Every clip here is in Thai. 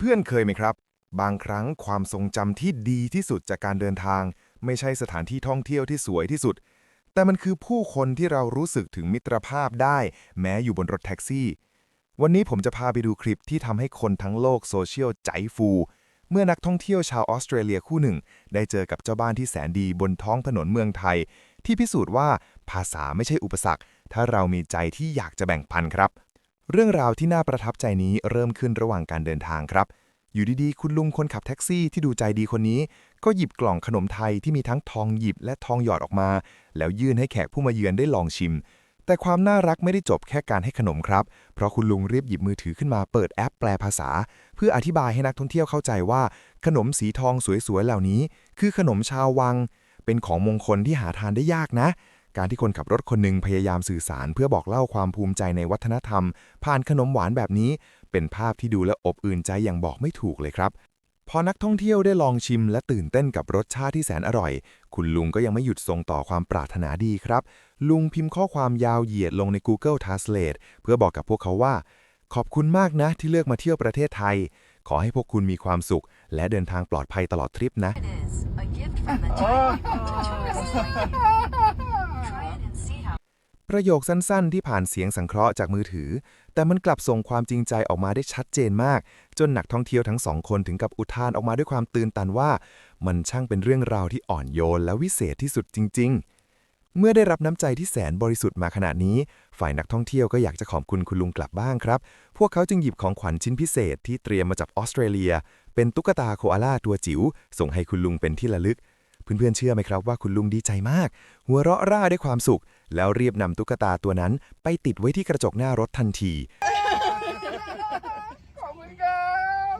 เพื่อนๆเคยไหมครับ บางครั้งความทรงจำที่ดีที่สุดจากการเดินทาง ไม่ใช่สถานที่ท่องเที่ยวที่สวยที่สุด แต่มันคือผู้คนที่เรารู้สึกถึงมิตรภาพได้ แม้อยู่บนรถแท็กซี่ วันนี้ผมจะพาไปดูคลิปที่ทำให้คนทั้งโลกโซเชียลใจฟู เมื่อนักท่องเที่ยวชาวออสเตรเลียคู่หนึ่ง ได้เจอกับเจ้าบ้านที่แสนดีบนท้องถนนเมืองไทย ที่พิสูจน์ว่าภาษาไม่ใช่อุปสรรค ถ้าเรามีใจที่อยากจะแบ่งปันครับ เรื่องราวที่น่าประทับใจนี้เริ่มขึ้นระหว่างการเดินทางครับ อยู่ดีๆ คุณลุงคนขับแท็กซี่ที่ดูใจดีคนนี้ ก็หยิบกล่องขนมไทยที่มีทั้งทองหยิบและทองหยอดออกมา แล้วยื่นให้แขกผู้มาเยือนได้ลองชิม แต่ความน่ารักไม่ได้จบแค่การให้ขนมครับ เพราะคุณลุงรีบหยิบมือถือขึ้นมาเปิดแอปแปลภาษา เพื่ออธิบายให้นักท่องเที่ยวเข้าใจว่า ขนมสีทองสวยๆเหล่านี้ คือขนมชาววัง เป็นของมงคลที่หาทานได้ยากนะ การที่คนขับรถคนหนึ่งพยายามสื่อสารเพื่อบอกเล่าความภูมิใจในวัฒนธรรม ผ่านขนมหวานแบบนี้ เป็นภาพที่ดูและอบอุ่นใจอย่างบอกไม่ถูกเลยครับพอนักท่องเที่ยวได้ลองชิมและตื่นเต้นกับรสชาติที่แสนอร่อย คุณลุงก็ยังไม่หยุดส่งต่อความปรารถนาดีครับ ลุงพิมพ์ข้อความยาวเหยียดลงใน Google Translate เพื่อบอกกับพวกเขาว่า ขอบคุณมากนะที่เลือกมาเที่ยวประเทศไทย ขอให้พวกคุณมีความสุข และเดินทางปลอดภัยตลอดทริปนะ ประโยคสั้นๆ ที่ผ่านเสียงสังเคราะห์จากมือถือ แต่มันกลับส่งความจริงใจออกมาได้ชัดเจนมาก จนนักท่องเที่ยวทั้งสองคนถึงกับอุทานออกมาด้วยความตื่นตันว่า มันช่างเป็นเรื่องราวที่อ่อนโยนและวิเศษที่สุดจริง ๆ เมื่อได้รับน้ำใจที่แสนบริสุทธิ์มาขนาดนี้ ฝ่ายนักท่องเที่ยวก็อยากจะขอบคุณคุณลุงกลับบ้างครับ พวกเขาจึงหยิบของขวัญชิ้นพิเศษที่เตรียมมาจากออสเตรเลีย เป็นตุ๊กตาโคอาล่าตัวจิ๋วส่งให้คุณลุงเป็นที่ระลึก เพื่อนๆเชื่อไหมครับว่าคุณลุงดีใจมาก หัวเราะร่าด้วยความสุข แล้วรีบนำตุ๊กตาตัวนั้น ไปติดไว้ที่กระจกหน้ารถทันทีขอบคุณครับ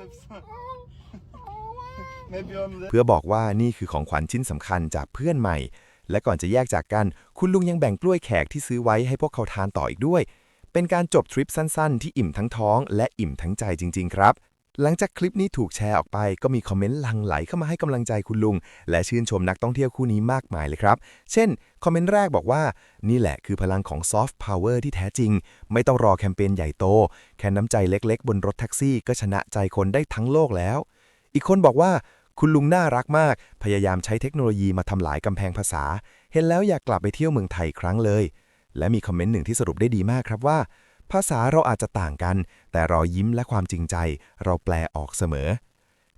Maybe on the เพื่อบอกว่านี่คือของขวัญชิ้นสำคัญจากเพื่อนใหม่ และก่อนจะแยกจากกัน คุณลุงยังแบ่งกล้วยแขกที่ซื้อไว้ให้พวกเขาทานต่ออีกด้วย เป็นการจบทริปสั้นๆ ที่อิ่มทั้งท้อง และอิ่มทั้งใจจริง ๆ ครับ หลังจากคลิปนี้ถูกแชร์ออกไป ก็มีคอมเมนต์ลังไหลเข้ามาให้กำลังใจคุณลุง และชื่นชมนักท่องเที่ยวคู่นี้มากมายเลยครับ เช่น คอมเมนต์แรกบอกว่า นี่แหละคือพลังของซอฟต์พาวเวอร์ที่แท้จริง ไม่ต้องรอแคมเปญใหญ่โต แค่น้ำใจเล็กๆ บนรถแท็กซี่ก็ชนะใจคนได้ทั้งโลกแล้ว อีกคนบอกว่าคุณลุงน่ารักมาก พยายามใช้เทคโนโลยีมาทำลายกำแพงภาษา เห็นแล้วอยากกลับไปเที่ยวเมืองไทยครั้งเลย และมีคอมเมนต์หนึ่งที่สรุปได้ดีมากครับว่า ภาษาเราอาจจะต่างกัน แต่รอยยิ้มและความจริงใจ เราแปลออกเสมอ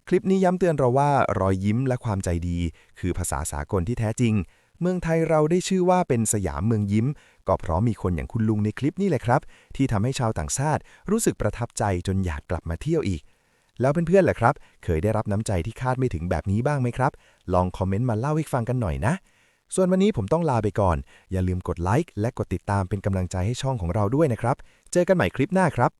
คลิปนี้ย้ำเตือนเราว่ารอยยิ้มและความใจดี คือภาษาสากลที่แท้จริง เมืองไทยเราได้ชื่อว่าเป็นสยามเมืองยิ้ม ก็เพราะมีคนอย่างคุณลุงในคลิปนี้แหละครับ ที่ทำให้ชาวต่างชาติรู้สึกประทับใจจนอยากกลับมาเที่ยวอีกแล้วเพื่อนๆล่ะครับ เคยได้รับน้ำใจที่คาดไม่ถึงแบบนี้บ้างไหมครับ ลองคอมเมนต์มาเล่าให้ฟังกันหน่อยนะ ส่วนวันนี้ผมต้องลาไปก่อน อย่าลืมกดไลค์และกดติดตามเป็นกำลังใจให้ช่องของเราด้วยนะครับ เจอกันใหม่คลิปหน้าครับ